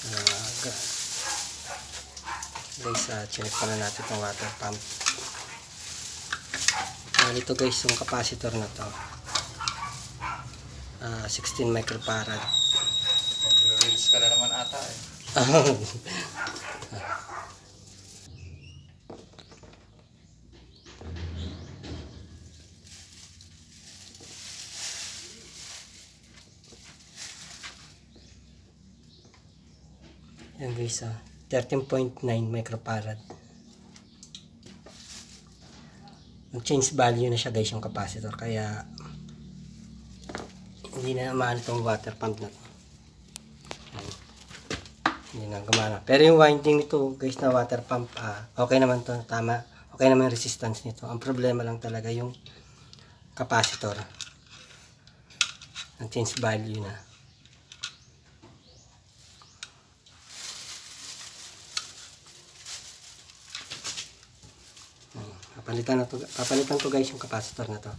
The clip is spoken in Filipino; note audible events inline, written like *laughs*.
Ah, ga- guys, uh, chinek pa na natin itong water pump. Bali ito guys, yung capacitor na to. Ah, 16 microfarad. Mag-release ka na naman ata eh. *laughs* Yan guys, ah, 13.9 microfarad. Nag-change value na siya guys yung capacitor. Kaya, hindi na naman itong water pump na to. Hindi na gumana. Pero yung winding nito guys na water pump, ah, okay naman to. Tama. Okay naman yung resistance nito. Ang problema lang talaga yung capacitor. Nag-change value na. Papalitan na to, papalitan to guys yung capacitor na to.